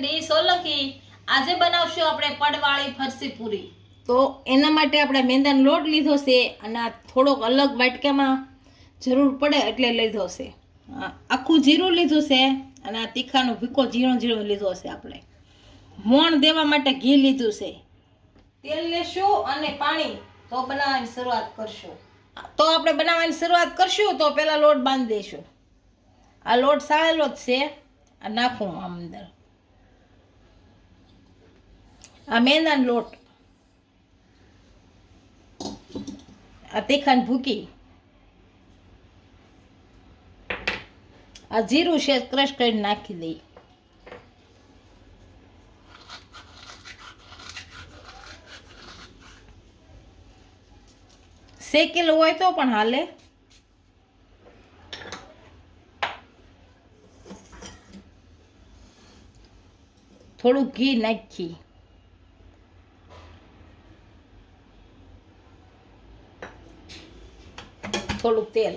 D Solanki. આજે બનાવશું આપણે પડવાળી ફરસી પૂરી. તો એના માટે આપણે મેંદાનો લોટ લીધો છે અને આ થોડોક અલગ વાટકામાં જરૂર પડે એટલે લીધો છે. આખું જીરું લીધું છે અને આ તીખાનો ભીકો ઝીણો ઝીણો લીધો છે આપણે. મોણ દેવા માટે ઘી લીધું છે. તેલ લેશું અને પાણી. તો બનાવવાની શરૂઆત કરશું. તો આપણે બનાવવાની શરૂઆત કરશું તો પહેલાં લોટ બાંધી દઈશું. આ લોટ સાળેલો જ છે. આ નાખું આમ અંદર. આ મેંદાનો લોટ. આ તીખાને ભૂકી. આ જીરું છે, ક્રશ કરીને નાખી દઈ. શેકેલું હોય તો પણ હાલે. થોડું ઘી નાખી. થોડુંક તેલ.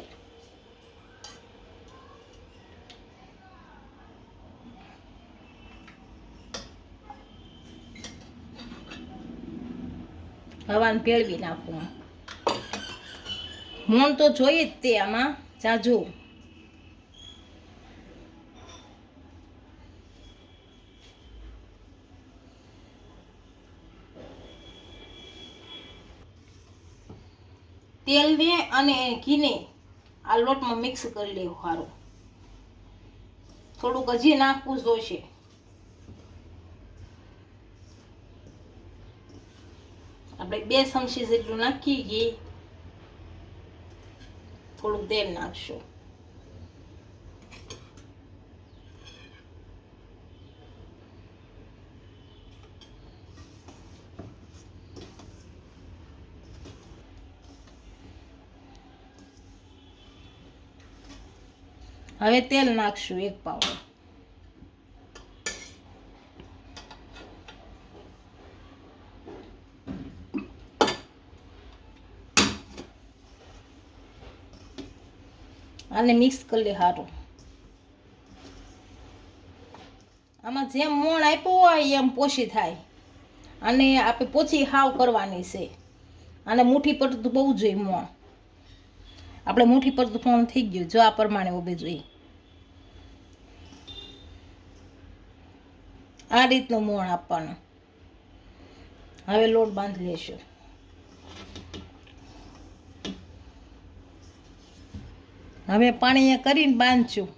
હવાને ભેળવી નાખવું મોણ તો જોઈએ જ તે આમાં જાજુ. તેલને અને ઘીને આ લોટમાં મિક્સ કરી લેવું સારું થોડુંક હજી નાખવું જોઈશે. આપણે બે ચમચી જેટલું નાખી ઘી થોડુંક તેલ નાખશું. હવે તેલ નાખશું એક પાવડો અને મિક્સ કરી લે સારું આમાં જેમ મોણ આપ્યું હોય એમ પોછી થાય. અને આપણે પોછી હાવ કરવાની છે. અને મુઠ્ઠી પડતું બહુ જોઈએ મોણ. આપણે મુઠ્ઠી પડતું મોણ થઈ ગયું, જો આ પ્રમાણે ઊભી જોઈએ. આ રીતનું મોણ આપવાનું. હવે લોટ બાંધી લેશું. હવે પાણી કરીને બાંધશું.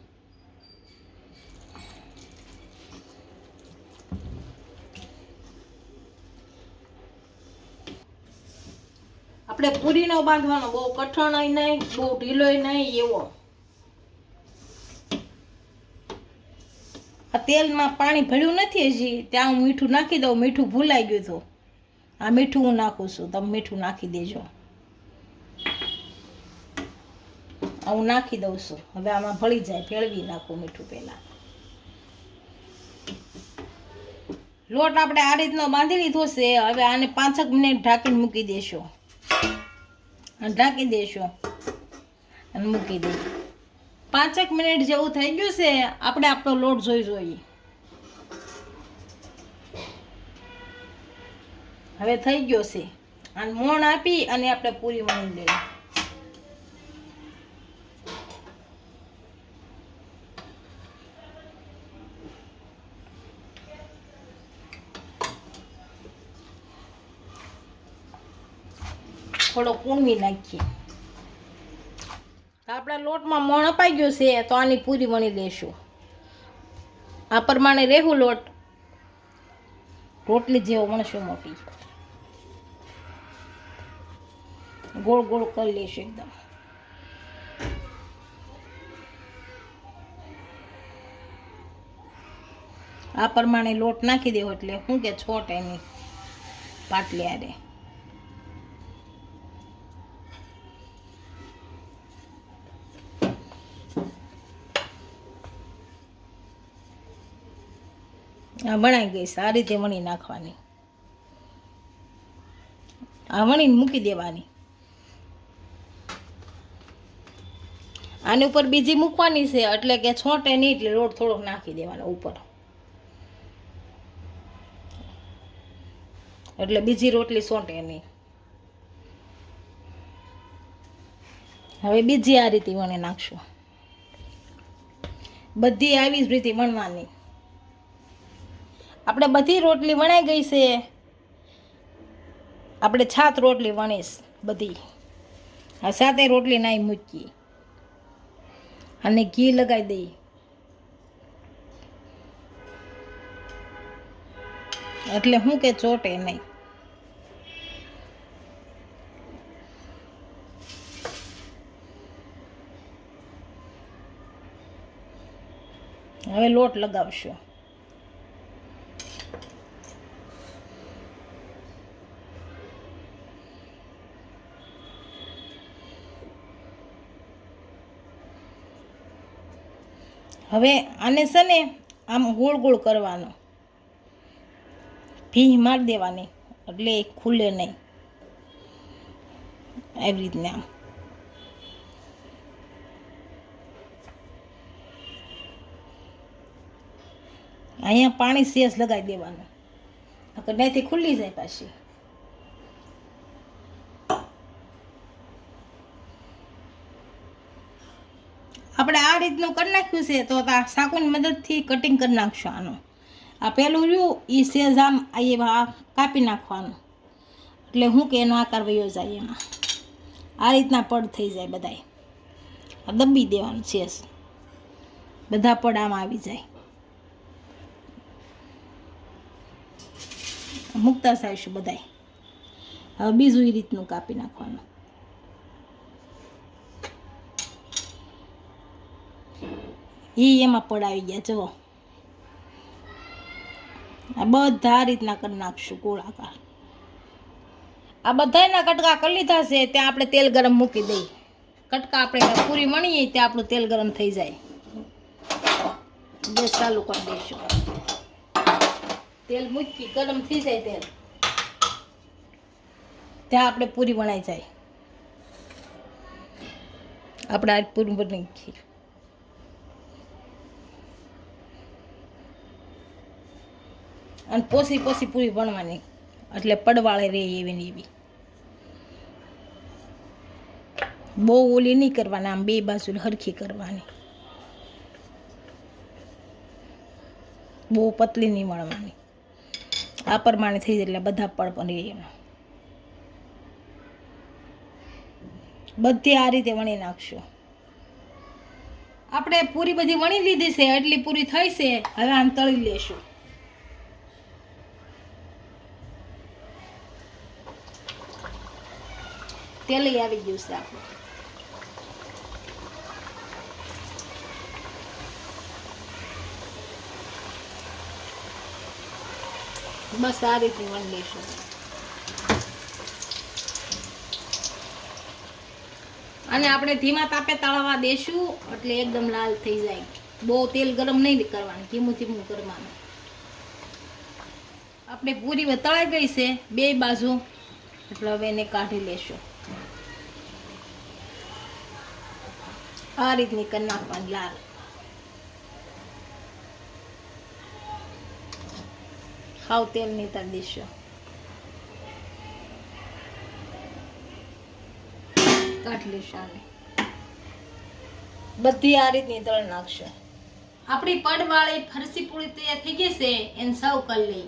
આપણે પૂરીનો બાંધવાનો બહુ કઠણ નહીં, બહુ ઢીલોય નહીં એવો. તેલમાં પાણી ભર્યું નથી હજી, ત્યાં હું મીઠું નાખી દઉં, મીઠું ભૂલાઈ ગયું હતું. આ મીઠું હું નાખું છું, તમે મીઠું નાખી દેજો. હું નાખી દઉં છું. હવે આમાં ભળી જાય, ભેળવી નાખું મીઠું પહેલાં. લોટ આપણે આ રીતનો બાંધી લીધો છે, હવે આને પાંચક મિનિટ ઢાંકીને મૂકી દેશો. ઢાંકી દેશો. અને મૂકી દઈ પાંચક મિનિટ જેવું થઈ ગયું છે, આપણે આપણો લોટ જોઈ જોઈએ. હવે થઈ ગયો છે. અને મોણ આપી અને આપણે પૂરી વણી લઈએ થોડો કૂણવી નાખીએ. આપણા લોટમાં મોણ અપાઈ ગયું છે, તો આની પૂરી વણી દઈશું આ પ્રમાણે રહેવું લોટ. રોટલી જેવો વણશું મોટી. ગોળ ગોળ કરી લઈશું એકદમ. આ પ્રમાણે લોટ નાખી દેવો એટલે શું કે છોટ એની પાટલી આરે. આ વણાઈ ગઈ છે, આ રીતે વણી નાખવાની. આ વણીને મૂકી દેવાની. આની ઉપર બીજી મૂકવાની છે, એટલે કે છોટે નહીં, એટલે રોડ થોડોક નાખી દેવાનો ઉપર. એટલે બીજી રોટલી સોંટે નહીં. હવે બીજી આ રીતે વણી નાખશું. બધી આવી જ રીતે વણવાની. આપણે બધી રોટલી વણાઈ ગઈ છે. આપણે છાત રોટલી વણીશ બધી. આ સાતે રોટલી નાઈ મૂકી અને ઘી લગાવી દઈ એટલે હું કે ચોટે નહીં. હવે લોટ લગાવશું. હવે આને છે ને આમ ગોળ ગોળ કરવાનો. ભી મારી દેવાની, એટલે ખુલે નહીં. એવી રીતને આમ. અહીંયા પાણી સેસ લગાવી દેવાનું. નહીંથી ખુલ્લી જાય પાછી. આપણે આ રીતનું કરી નાખ્યું છે તો આ સાકુની મદદથી કટિંગ કરી નાખશું આનું આ પેલું રહ્યું એ સેજ આમ આ કાપી નાખવાનું. એટલે હું કે એનો આકાર વયો જાય એમાં. આ રીતના પડ થઈ જાય બધાય. આ દબી દેવાનું છે બધા પડ આમાં આવી જાય. મૂકતા સાઈશું બધાય. હવે બીજું એ રીતનું કાપી નાખવાનું. એ એમાં પડાવી ગયા, જુઓ. આ બધા રીતના કરી નાખશું ગોળાકાર. આ બધાના કટકા કરી લીધા છે, ત્યાં આપણે તેલ ગરમ મૂકી દઈએ. કટકા આપણે પૂરી મણીએ ત્યાં આપણું તેલ ગરમ થઈ જાય. ગેસ ચાલુ કરી દઈશું. તેલ મૂકી, ગરમ થઈ જાય તેલ. ત્યાં આપણે પૂરી વણાઈ જાય. આપણે આજ પૂરી બની અને પોસી પોસી પૂરી વણવાની. એટલે પડવાળે રહે એવી ને એવી. બહુ ઓલી નહીં કરવાની, આમ બે બાજુ હરખી કરવાની. બહુ પતલી નહીં મળવાની આ પ્રમાણે થઈ જાય એટલે બધા પડ પણ એમાં. બધી આ રીતે વણી નાખશું. આપણે પૂરી બધી વણી લીધી છે એટલી પૂરી થઈ છે, હવે આમ તળી લેશું. તેલ આવી ગયું છે આપણું. બસ આ રીતે વણી લઈશું અને આપણે ધીમા તાપે તળવા દેશું, એટલે એકદમ લાલ થઈ જાય. બહુ તેલ ગરમ નહીં કરવાનું, ધીમું ધીમું કરવાનું. આપણે પૂરી તળાઈ ગઈ છે, બે બાજુ. એટલે હવે એને કાઢી લેશું. આ રીતની કરી નાખવાની લાલ. હાવ તેલ નહીં તાર દેશો બધી આ રીતની તળ નાખશે. આપણી પડવાળી ફરસી પૂરી તૈયાર થઈ ગઈ છે, એને સર્વ કરી લઈ.